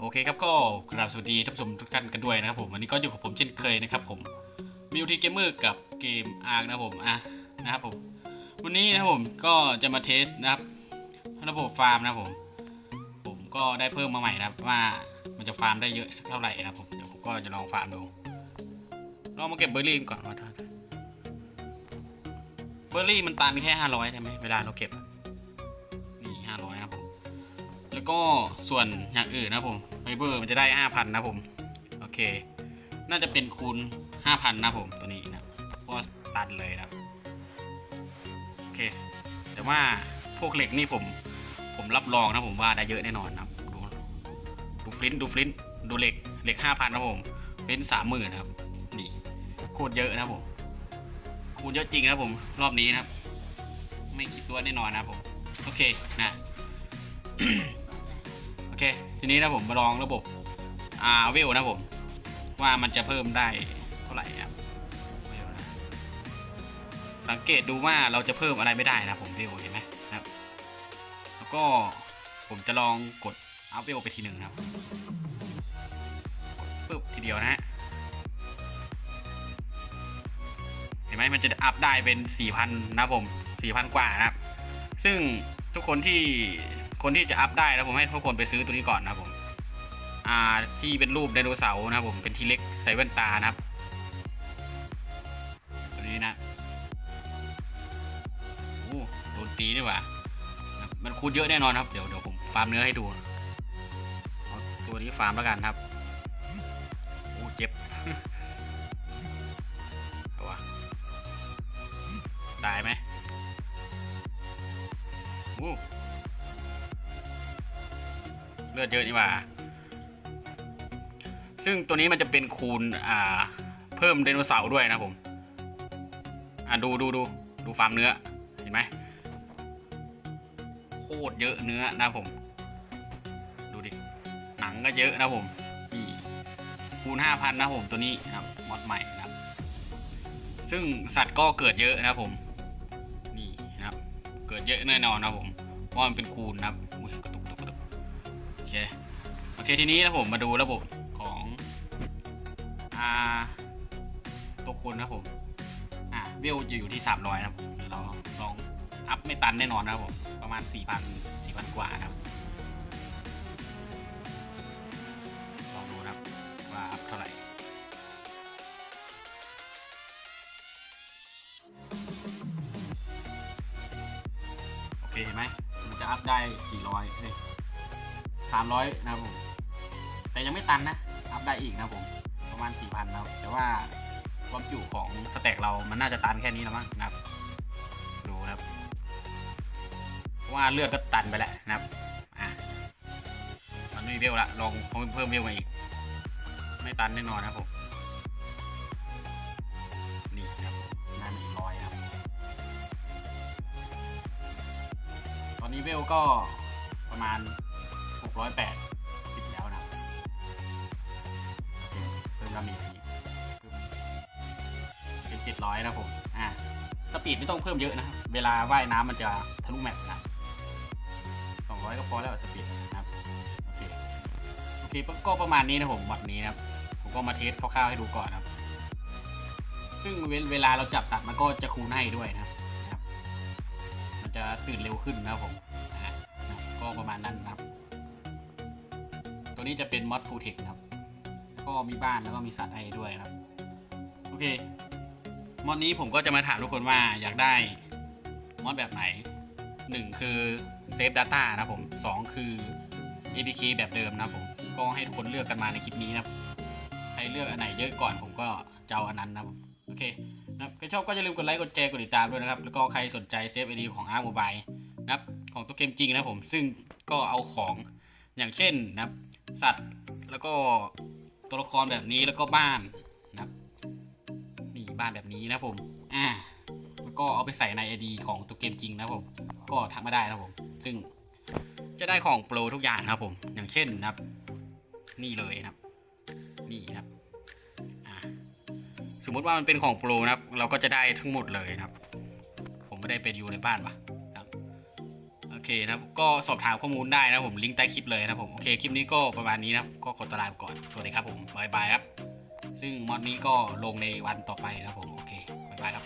โอเคครับก็กราบสวัสดีท่านผู้ชมทุกท่านกันด้วยนะครับผมวันนี้ก็อยู่กับผมเช่นเคยนะครับผมมิวทีเกมเมอร์กับเกมอาร์นะครับผมอะนะครับผมวันนี้นะครับผมก็จะมาเทสนะครับระบบฟาร์มนะครับผม ผมก็ได้เพิ่มมาใหม่นะครับว่ามันจะฟาร์มได้เยอะเท่าไหร่นะครับผมเดี๋ยวผมก็จะลองฟาร์มดูลองมาเก็บเบอร์รี่ก่อนว่าท่านเบอร์รี่มันตันแค่ห้าร้อยใช่ไหมเวลาเราเก็บ ก็ส่วนอย่างอื่นนะผมไฟเบอร์มันจะได้ห้าพันนะผม โอเค น่าจะเป็นคูณห้าพันนะผมตัวนี้นะเพราะว่าตันเลยนะโอเค แต่ว่าพวกเหล็กนี่ผม ผมรับรองนะผมว่าได้เยอะแน่นอนนะดูดูฟลินดูฟลินดูเหล็กเหล็กห้าพันนะผมฟลินสามหมื่นนะครับ นี่โคตรเยอะนะผมคูณเยอะจริงนะผม รอบนี้นะครับ ไม่คิดตัวแน่นอนนะผม โอเคนะ อเค ทีนี้นะผมมาลองระบบอ่าเวลนะผม ว่ามันจะเพิ่มได้เท่าไหร่ครับเวลนะสังเกตดูว่าเราจะเพิ่มอะไรไม่ได้นะผมเวลเห็นไหมนะครับ แล้วก็ผมจะลองกดอัพเวลไปทีหนึ่งนะครับกดปึ๊บทีเดียวนะฮะเห็นไหมมันจะอัพได้เป็น 4,000 นะผม 4,000 กว่านะครับ ซึ่งทุกคนที่ คนที่จะอัพได้นะผมให้ทุกคนไปซื้อตัวนี้ก่อนนะผม อ่าที่เป็นรูปไดโนเสาร์นะผมเป็นทีเล็กใส่แว่นตานะครับตัวนี้นะโอ้โดนตีนี่หว่านะมันคูณเยอะแน่นอนครับเดี๋ยวเดี๋ยวผมฟาร์มเนื้อให้ดูตัวนี้ฟาร์มแล้วกันครับโอ้เจ็บเอาวะตายไหมโอ้ เลือดเยอะนี่หว่า ซึ่งตัวนี้มันจะเป็นคูณอ่า เพิ่มไดโนเสาร์ด้วยนะผม อ่าดูดูดูดูฟาร์มเนื้อ เห็นไหมโคตรเยอะเนื้อนะผม ดูดิ หนังก็เยอะนะผมนี่คูณห้าพันนะผมตัวนี้นะครับมอดใหม่นะครับ ซึ่งสัตว์ก็เกิดเยอะนะผมนี่นะครับ เกิดเยอะแน่นอนนะผมเพราะมันเป็นคูณนะครับอุ้ยกระ เค โอเคทีนี้นะผมมาดูระบบของอ่าตัวคนนะผม อ่าเวลจะอยู่ที่ 300 นะผมเราลองอัพไม่ตันแน่นอนนะครับผม ประมาณ 4,000 4,000 กว่านะครับลองดูนะครับว่าอัพเท่าไหร่โอเคเห็นไหมมันจะอัพได้ 400เฮ้ย 300 นะครับผม แต่ยังไม่ตันนะ อัพได้อีกนะครับผม ประมาณ 4,000นะครับแต่ว่าความจุของสแต็กเรามันน่าจะตันแค่นี้แล้วมั้งนะครับ ดูนะครับเพราะว่าเลือดก็ตันไปแหละนะครับ อะ มันไม่เวลละลองเพิ่มเวลมาอีก ไม่ตันแน่นอนนะครับผมนี่นะครับน่ามีร้อยครับตอนนี้เวลก็ประมาณ 608ติดแล้วนะครับโอเคเพิ่มดาเมจอีกเพิ่มเป็น700นะผมอะสปีดไม่ต้องเพิ่มเยอะนะครับเวลาว่ายน้ำมันจะทะลุแมปนะ200ก็พอแล้วสปีดนะครับโอเคโอเคก็ประมาณนี้นะผมวันนี้นะครับผมก็มาเทสคร่าวๆให้ดูก่อนนะครับ ซึ่งเวลาเราจับสัตว์มันก็จะคูณให้ด้วยนะครับมันจะตื่นเร็วขึ้นนะครับผมอะนะก็ประมาณนั้นนะครับ นี้จะเป็นมอดฟูเทคครับแล้วก็มีบ้านแล้วก็มีสัตว์ให้ด้วยครับ โอเค มอดนี้ผมก็จะมาถามทุกคนว่าอยากได้มอดแบบไหนหนึ่งคือเซฟ Data นะผมสองคือ APK แบบเดิมนะผม ก็ให้ทุกคนเลือกกันมาในคลิปนี้นะครับใครเลือกอันไหนเยอะก่อนผมก็จะเอาอันนั้นนะโอเคนะครับใครชอบก็อย่าลืมกดไลค์กดแชร์กดติดตามด้วยนะครับ แล้วก็ใครสนใจเซฟไอดีของ Ark Mobile นะครับของตัวเกมจริงนะผม ซึ่งก็เอาของอย่างเช่นนะครับ สัตว์แล้วก็ตัวละครแบบนี้แล้วก็บ้านนะครับนี่บ้านแบบนี้นะผมอ่าแล้วก็เอาไปใส่ใน ID ของตัวเกมจริงนะผม ก็ทักมาได้นะผม ซึ่งจะได้ของโปรทุกอย่างนะครับผม อย่างเช่นนะครับ นี่เลยนะครับ นี่นะครับอ่าสมมุติว่ามันเป็นของโปรนะครับ เราก็จะได้ทั้งหมดเลยนะครับ ผมไม่ได้ไปอยู่ในบ้านปะ เคเคนะครับ ก็สอบถามข้อมูลได้นะผมลิงก์ใต้คลิปเลยนะผมโอเคคลิปนี้ก็ประมาณนี้นะครับก็ขอตวลาไปก่อนสวัสดีครับผมบายบายครับ ซึ่งมอดนี้ก็ลงในวันต่อไปนะผมโอเคบายบายครับ